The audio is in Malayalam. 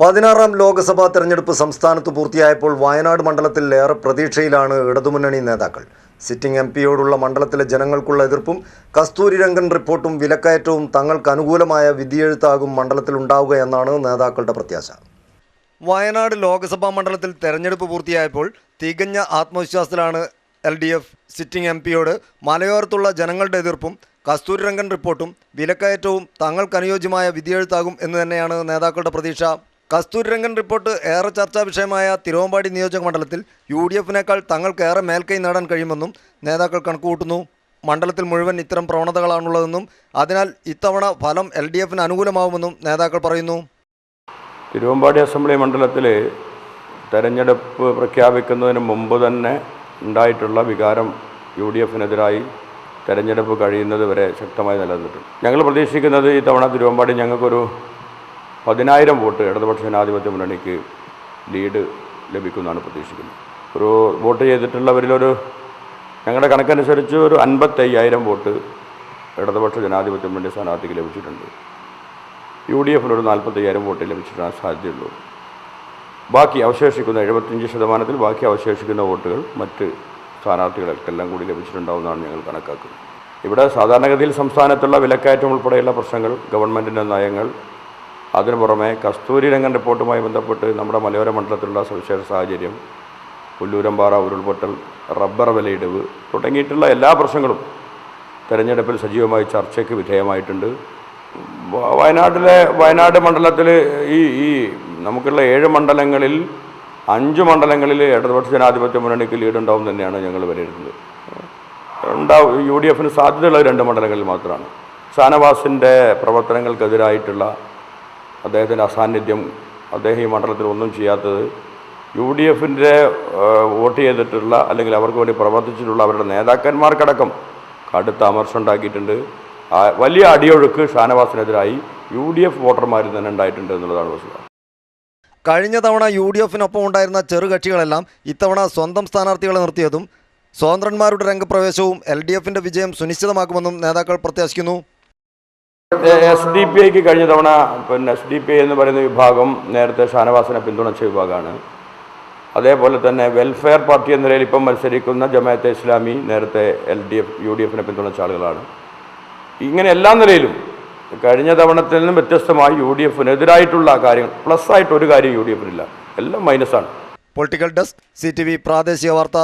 പതിനാറാം ലോക്സഭാ തെരഞ്ഞെടുപ്പ് സംസ്ഥാനത്ത് പൂർത്തിയായപ്പോൾ വയനാട് മണ്ഡലത്തിൽ ഏറെ പ്രതീക്ഷയിലാണ് ഇടതുമുന്നണി നേതാക്കൾ. സിറ്റിംഗ് എം പിയോടുള്ള മണ്ഡലത്തിലെ ജനങ്ങൾക്കുള്ള എതിർപ്പും കസ്തൂരി രംഗൻ റിപ്പോർട്ടും വിലക്കയറ്റവും തങ്ങൾക്ക് അനുകൂലമായ വിധിയെഴുത്താകും മണ്ഡലത്തിൽ ഉണ്ടാവുക എന്നാണ് നേതാക്കളുടെ പ്രത്യാശ. വയനാട് ലോക്സഭാ മണ്ഡലത്തിൽ തെരഞ്ഞെടുപ്പ് പൂർത്തിയായപ്പോൾ തികഞ്ഞ ആത്മവിശ്വാസത്തിലാണ് L D F sitting M പിയോട് മലയോരത്തുള്ള ജനങ്ങളുടെ എതിർപ്പും കസ്തൂരി രംഗൻ റിപ്പോർട്ടും വിലക്കയറ്റവും തങ്ങൾക്ക് അനുയോജ്യമായ വിധിയെഴുത്താകും എന്ന് തന്നെയാണ് നേതാക്കളുടെ പ്രതീക്ഷ. കസ്തൂരി രംഗൻ റിപ്പോർട്ട് ഏറെ ചർച്ചാ വിഷയമായ തിരുവമ്പാടി നിയോജക മണ്ഡലത്തിൽ യു ഡി എഫിനേക്കാൾ തങ്ങൾക്ക് ഏറെ മേൽക്കൈ നേടാൻ കഴിയുമെന്നും നേതാക്കൾ കണക്കുകൂട്ടുന്നു. മണ്ഡലത്തിൽ മുഴുവൻ ഇത്തരം പ്രവണതകളാണുള്ളതെന്നും അതിനാൽ ഇത്തവണ ഫലം എൽ ഡി എഫിന് അനുകൂലമാവുമെന്നും നേതാക്കൾ പറയുന്നു. തിരുവമ്പാടി അസംബ്ലി മണ്ഡലത്തിൽ തെരഞ്ഞെടുപ്പ് പ്രഖ്യാപിക്കുന്നതിന് മുമ്പ് തന്നെ ഉണ്ടായിട്ടുള്ള വികാരം യു ഡി എഫിനെതിരായി തെരഞ്ഞെടുപ്പ് കഴിയുന്നത് വരെ ശക്തമായി നിലനിന്നിട്ടുണ്ട്. ഞങ്ങൾ പ്രതീക്ഷിക്കുന്നത് ഈ തവണ തിരുവമ്പാടി ഞങ്ങൾക്കൊരു പതിനായിരം വോട്ട് ഇടതുപക്ഷ ജനാധിപത്യ മുന്നണിക്ക് ലീഡ് ലഭിക്കുമെന്നാണ് പ്രതീക്ഷിക്കുന്നത്. ഒരു വോട്ട് ചെയ്തിട്ടുള്ളവരിലൊരു ഞങ്ങളുടെ കണക്കനുസരിച്ച് ഒരു അൻപത്തയ്യായിരം വോട്ട് ഇടതുപക്ഷ ജനാധിപത്യ മുന്നണി സ്ഥാനാർത്ഥിക്ക് ലഭിച്ചിട്ടുണ്ട്. യു ഡി എഫിന് ഒരു നാൽപ്പത്തയ്യായിരം വോട്ട് ലഭിച്ചിട്ടാണ് സാധ്യതയുള്ളൂ. ബാക്കി അവശേഷിക്കുന്ന എഴുപത്തഞ്ച് ശതമാനത്തിൽ ബാക്കി അവശേഷിക്കുന്ന വോട്ടുകൾ മറ്റ് സ്ഥാനാർത്ഥികൾക്കെല്ലാം കൂടി ലഭിച്ചിട്ടുണ്ടാവുമെന്നാണ് ഞങ്ങൾ കണക്കാക്കുന്നത്. ഇവിടെ സാധാരണഗതിയിൽ സംസ്ഥാനത്തുള്ള വിലക്കയറ്റം ഉൾപ്പെടെയുള്ള പ്രശ്നങ്ങൾ ഗവൺമെന്റിന്റെ നയങ്ങൾ അതിനു പുറമെ കസ്തൂരി രംഗൻ റിപ്പോർട്ടുമായി ബന്ധപ്പെട്ട് നമ്മുടെ മലയോര മണ്ഡലത്തിലുള്ള സവിശേഷ സാഹചര്യം പുല്ലൂരമ്പാറ ഉരുൾപൊട്ടൽ റബ്ബർ വിലയിടിവ് തുടങ്ങിയിട്ടുള്ള എല്ലാ പ്രശ്നങ്ങളും തെരഞ്ഞെടുപ്പിൽ സജീവമായി ചർച്ചയ്ക്ക് വിധേയമായിട്ടുണ്ട്. വയനാട്ടിലെ വയനാട് മണ്ഡലത്തിൽ ഈ ഈ നമുക്കുള്ള ഏഴ് മണ്ഡലങ്ങളിൽ അഞ്ച് മണ്ഡലങ്ങളിൽ ഇടതുപക്ഷ ജനാധിപത്യ മുന്നണിക്ക് ലീഡ് ഉണ്ടാവും തന്നെയാണ് ഞങ്ങൾ വിലയിരുത്തുന്നത്. ഉണ്ടാവും യു ഡി എഫിന് സാധ്യതയുള്ള രണ്ട് മണ്ഡലങ്ങളിൽ മാത്രമാണ്. ഷാനവാസിന്റെ പ്രവർത്തനങ്ങൾക്കെതിരായിട്ടുള്ള അദ്ദേഹത്തിന്റെ അസാന്നിധ്യം അദ്ദേഹം ഈ മണ്ഡലത്തിൽ ഒന്നും ചെയ്യാത്തത് യു ഡി എഫിന്റെ വോട്ട് ചെയ്തിട്ടുള്ള അല്ലെങ്കിൽ അവർക്ക് വേണ്ടി പ്രവർത്തിച്ചിട്ടുള്ള അവരുടെ നേതാക്കന്മാർക്കടക്കം കടുത്ത അമർഷം ഉണ്ടാക്കിയിട്ടുണ്ട് വലിയ അടിയൊഴുക്ക് ഷാനവാസിനെതിരായി യു ഡി എഫ് വോട്ടർമാരിൽ തന്നെ ഉണ്ടായിട്ടുണ്ട് എന്നുള്ളതാണ് വസ്തുത. കഴിഞ്ഞ തവണ യു ഡി എഫിനൊപ്പം ഉണ്ടായിരുന്ന ചെറുകക്ഷികളെല്ലാം ഇത്തവണ സ്വന്തം സ്ഥാനാർത്ഥികളെ നിർത്തിയതും സ്വതന്ത്രന്മാരുടെ രംഗപ്രവേശവും എൽ ഡി എഫിന്റെ വിജയം സുനിശ്ചിതമാക്കുമെന്നും നേതാക്കൾ പ്രത്യാശിക്കുന്നു. എസ് ഡി പി ഐക്ക് കഴിഞ്ഞ തവണ പിന്നെ എസ് ഡി പി ഐ എന്ന് പറയുന്ന വിഭാഗം നേരത്തെ ഷാനവാസിനെ പിന്തുണച്ച വിഭാഗമാണ്. അതേപോലെ തന്നെ വെൽഫെയർ പാർട്ടി എന്ന നിലയിൽ ഇപ്പം മത്സരിക്കുന്ന ജമാഅത്തെ ഇസ്ലാമി നേരത്തെ L D F U D എഫിനെ പിന്തുണച്ച ആളുകളാണ്. ഇങ്ങനെ എല്ലാ നിലയിലും കഴിഞ്ഞ തവണത്തിൽ നിന്നും വ്യത്യസ്തമായി യു ഡി എഫിനെതിരായിട്ടുള്ള കാര്യങ്ങൾ പ്ലസ് ആയിട്ട് ഒരു കാര്യം യു ഡി എഫിനില്ല എല്ലാം മൈനസാണ് political desk C T V പ്രാദേശിക വാർത്ത